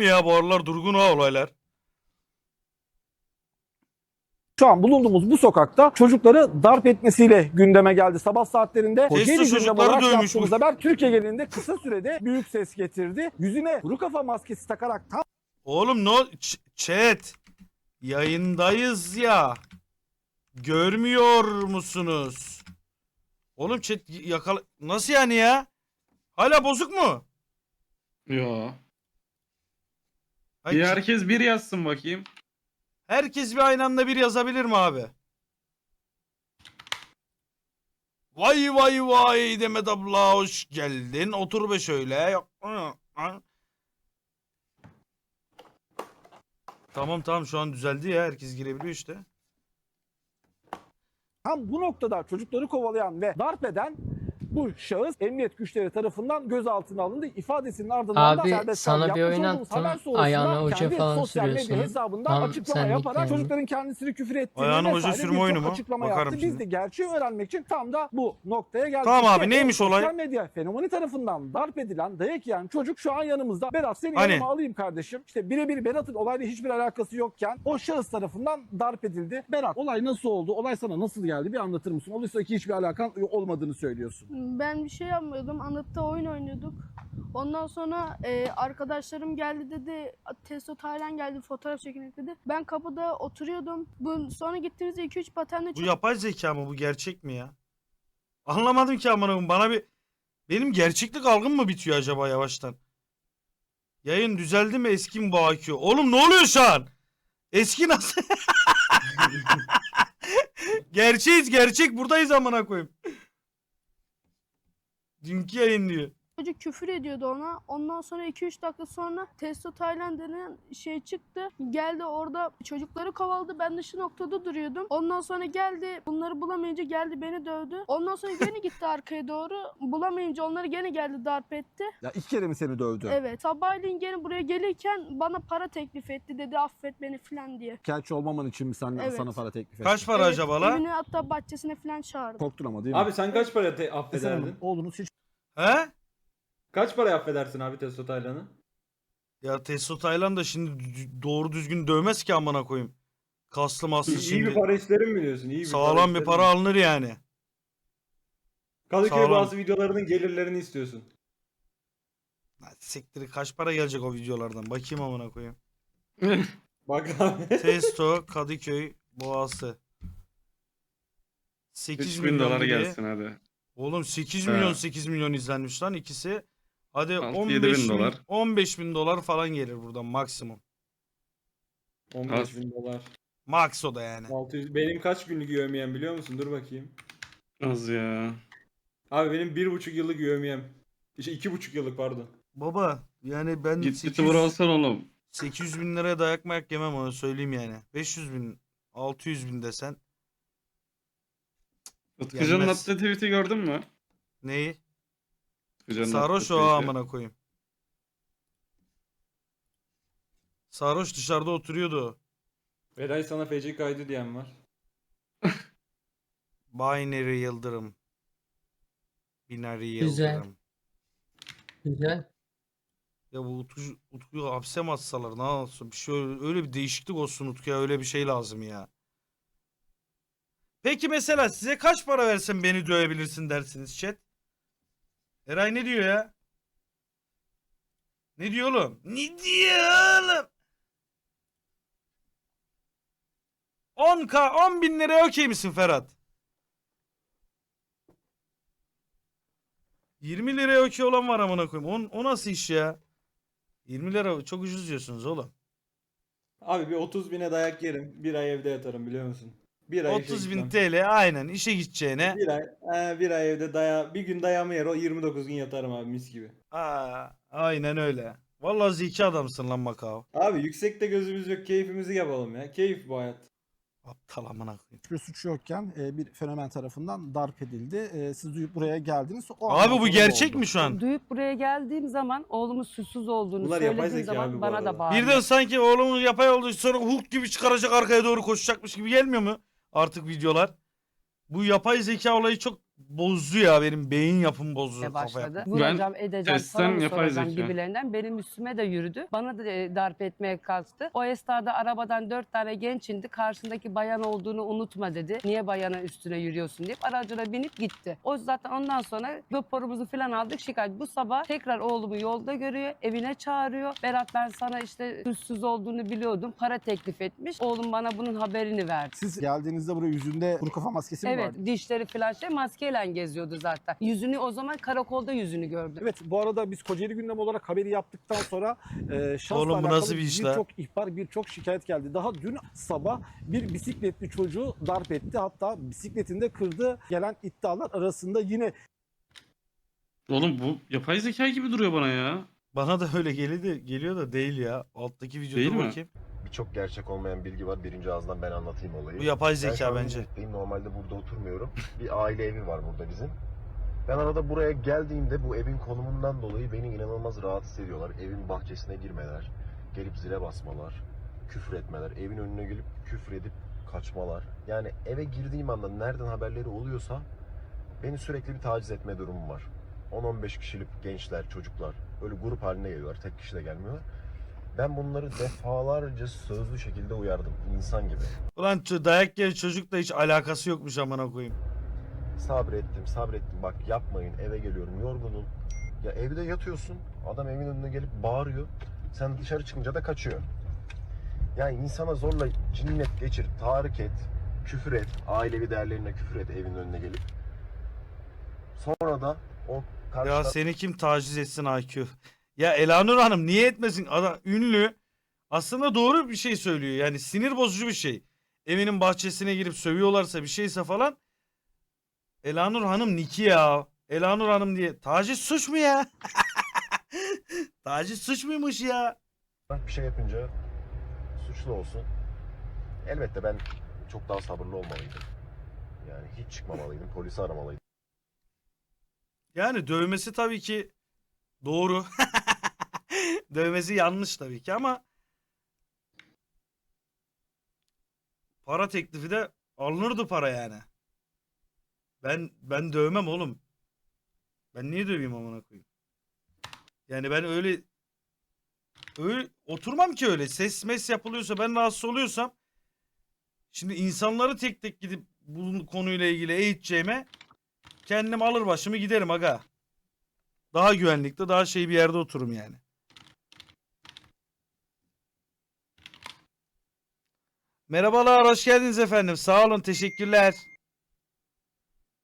ya bu aralar durgun ha olaylar. Şu an bulunduğumuz bu sokakta çocukları darp etmesiyle gündeme geldi. Sabah saatlerinde Kocaeli gündem çocukları olarak dövmüş yaptığımız bu. haber Türkiye genelinde kısa sürede büyük ses getirdi. Yüzüne kuru kafa maskesi takarak tam Oğlum no Ç- chat yayındayız ya. Görmüyor musunuz? Oğlum chat yakala nasıl yani ya? Hala bozuk mu? Yo. Ay, Bir chat- herkes bir yazsın bakayım. Herkes bir aynı anda bir yazabilir mi abi? Vay vay vay Demet abla hoş geldin. Otur be şöyle. Tamam tamam şu an düzeldi ya. Herkes girebiliyor işte. Tam bu noktada çocukları kovalayan ve darp eden bu şahıs emniyet güçleri tarafından gözaltına alındı. İfadesinin ardından da Abi, serbest sana bir Yapmış oyun olduğumuz attım. haber sonrasında Ayağına hoca falan sosyal medya sürüyorsun. hesabından Tam açıklama yaparak yani. çocukların kendisini küfür ettiğini Ayağına hoca sürme oyunu mu? açıklama Bakarım yaptı. Biz şimdi. de gerçeği öğrenmek için tam da bu noktaya geldik. Tamam abi, neymiş olay? Sosyal medya fenomeni tarafından darp edilen, dayak yiyen çocuk şu an yanımızda. Berat seni Hani? yanıma alayım kardeşim. İşte birebir Berat'ın olayla hiçbir alakası yokken o şahıs tarafından darp edildi. Berat olay nasıl oldu? Olay sana nasıl geldi? Bir anlatır mısın? Oysa ki hiçbir alakan olmadığını söylüyorsun. Ben bir şey yapmıyordum. Anıtta oyun oynuyorduk. Ondan sonra e, arkadaşlarım geldi dedi. Testo Taylan geldi fotoğraf çekinek dedi. Ben kapıda oturuyordum. Bu, sonra gittiğimizde 2-3 patenle Bu yapay zeka mı bu gerçek mi ya? Anlamadım ki amına koyayım. Bana bir benim gerçeklik algım mı bitiyor acaba yavaştan? Yayın düzeldi mi eski mi bu IQ? Oğlum ne oluyor şu an? Eski nasıl? Gerçeğiz gerçek buradayız amına koyayım. Dünkü yayın diyor. çocuk küfür ediyordu ona. Ondan sonra 2-3 dakika sonra Testo Taylan denen şey çıktı. Geldi orada çocukları kovaladı. Ben dışı noktada duruyordum. Ondan sonra geldi. Bunları bulamayınca geldi beni dövdü. Ondan sonra gene gitti arkaya doğru. Bulamayınca onları gene geldi darp etti. Ya iki kere mi seni dövdü? Evet. Sabahleyin gene buraya gelirken bana para teklif etti dedi affet beni falan diye. Kelçi olmaman için mi sen, Evet. sana para teklif etti? Kaç para Evet, acaba la? Evine hatta bahçesine falan çağırdı. Korktun ama değil mi? Abi sen kaç para te- Esen affederdin? Oğlunuz hiç He? Kaç para affedersin abi Testo Taylan'ı? Ya Testo Taylan da şimdi d- doğru düzgün dövmez ki amına koyayım. Kaslı maslı İyi, iyi şimdi. bir para isterim mi diyorsun? İyi bir Sağlam bir isterim para mi? alınır yani. Kadıköy sağlam. bazı videolarının gelirlerini istiyorsun. Lan Siktir kaç para gelecek o videolardan? Bakayım amına koyayım. Bak abi. Testo, Kadıköy, Boğası. 8 3000 milyon dolar gelsin hadi. Oğlum 8 He. milyon 8 milyon izlenmiş lan ikisi. Hadi 6-7 15 bin dolar. 15 bin dolar falan gelir buradan maksimum. 15 bin dolar. Max o da yani. 600. Benim kaç günlük yövmiyem biliyor musun? Dur bakayım. Az ya. Abi benim bir buçuk yıllık yövmiyem. İşte iki buçuk yıllık pardon. Baba yani ben Git 800, YouTuber olsan oğlum. 800 bin liraya dayak mayak yemem onu söyleyeyim yani. 500 bin 600 bin desen Utkucan'ın Gelmez. attığı tweet'i gördün mü? neyi? Utkucan'ın Sarhoş attığı o tweet'i. amına koyayım. Sarhoş dışarıda oturuyordu. Veday sana FC kaydı diyen var. Binary Yıldırım. Binary Güzel. Yıldırım. Güzel. Ya bu Utku, Utku'yu hapse mi atsalar ne yapsın? Bir şey öyle, öyle bir değişiklik olsun Utku'ya öyle bir şey lazım ya. Peki mesela size kaç para versem beni dövebilirsin dersiniz chat? Eray ne diyor ya? Ne diyor oğlum? Ne diyor oğlum? 10k 10 bin liraya okey misin Ferhat? 20 liraya okey olan var amına koyayım. O, o nasıl iş ya? 20 lira çok ucuz diyorsunuz oğlum. Abi bir 30 bine dayak yerim. Bir ay evde yatarım biliyor musun? Bir ay işe 30 bin. TL aynen işe gideceğine. Bir ay, he, bir ay evde daya, bir gün dayamı yer o 29 gün yatarım abi mis gibi. Aa, aynen öyle. Vallahi zeki adamsın lan Makao. Abi yüksekte gözümüz yok keyfimizi yapalım ya. Keyif bu hayat. Aptal amına koyayım. hiçbir suçu yokken e, bir fenomen tarafından darp edildi. E, siz duyup buraya geldiniz. O Abi bu gerçek oldu. mi şu an? Duyup buraya geldiğim zaman oğlumun suçsuz olduğunu Bunlar yapay söylediğim zeka zaman abi bu bana arada. da bağırıyor. Birden sanki oğlumun yapay olduğu sonra Hulk gibi çıkaracak arkaya doğru koşacakmış gibi gelmiyor mu? Artık videolar. Bu yapay zeka olayı çok bozdu ya benim beyin yapım bozdu. başladı. Kafa yapım. Vuracağım, edeceğim, testten yapay soracağım zeka. gibilerinden benim üstüme de yürüdü. Bana da e, darp etmeye kalktı. O esnada arabadan dört tane genç indi. Karşındaki bayan olduğunu unutma dedi. Niye bayanın üstüne yürüyorsun deyip aracına binip gitti. O zaten ondan sonra raporumuzu falan aldık şikayet. Bu sabah tekrar oğlumu yolda görüyor. Evine çağırıyor. Berat ben sana işte hırsız olduğunu biliyordum. Para teklif etmiş. Oğlum bana bunun haberini verdi. Siz geldiğinizde buraya yüzünde kuru kafa maskesi mi Evet vardı? dişleri falan şey maskeyle geziyordu zaten. Yüzünü o zaman karakolda yüzünü gördüm. Evet bu arada biz Kocaeli gündem olarak haberi yaptıktan sonra e, şahsla Oğlum bu nasıl bir iş la? birçok ihbar, birçok şikayet geldi. Daha dün sabah bir bisikletli çocuğu darp etti. Hatta bisikletinde kırdı. Gelen iddialar arasında yine Oğlum bu yapay zeka gibi duruyor bana ya. Bana da öyle geliyor, geliyor da değil ya. Alttaki videoda Değil mi? bakayım. Birçok gerçek olmayan bilgi var. Birinci ağızdan ben anlatayım olayı. Bu yapay Ben şu zeka an bence. İzmit'teyim. Normalde burada oturmuyorum. Bir aile evi var burada bizim. Ben arada buraya geldiğimde bu evin konumundan dolayı beni inanılmaz rahatsız ediyorlar. Evin bahçesine girmeler, gelip zile basmalar, küfür etmeler, evin önüne gelip küfür edip kaçmalar. Yani eve girdiğim anda nereden haberleri oluyorsa beni sürekli bir taciz etme durumu var. 10-15 kişilik gençler, çocuklar böyle grup halinde geliyorlar. Tek kişi de gelmiyorlar. Ben bunları defalarca sözlü şekilde uyardım. insan gibi. Ulan dayak yiyen çocukla hiç alakası yokmuş amına koyayım. Sabrettim, sabrettim. Bak yapmayın, eve geliyorum, yorgunum. Ya evde yatıyorsun, adam evin önüne gelip bağırıyor. Sen dışarı çıkınca da kaçıyor. Yani insana zorla cinnet geçir, tahrik et, küfür et, ailevi değerlerine küfür et evin önüne gelip. Sonra da o karşı Ya seni kim taciz etsin IQ? Ya Elanur Hanım niye etmesin? Adam ünlü. Aslında doğru bir şey söylüyor. Yani sinir bozucu bir şey. Evinin bahçesine girip sövüyorlarsa bir şeyse falan. Elanur Hanım Niki ya. Elanur Hanım diye. Taciz suç mu ya? taciz suç muymuş ya? bir şey yapınca suçlu olsun. Elbette ben çok daha sabırlı olmalıydım. Yani hiç çıkmamalıydım, polisi aramalıydım. Yani dövmesi tabii ki doğru. dövmesi yanlış tabii ki ama para teklifi de alınırdı para yani. Ben ben dövmem oğlum. Ben niye döveyim amına koyayım? Yani ben öyle öyle oturmam ki öyle. Ses mes yapılıyorsa ben rahatsız oluyorsam şimdi insanları tek tek gidip bu konuyla ilgili eğiteceğime kendim alır başımı giderim aga. Daha güvenlikte daha şey bir yerde otururum yani. Merhabalar hoş geldiniz efendim. Sağ olun teşekkürler.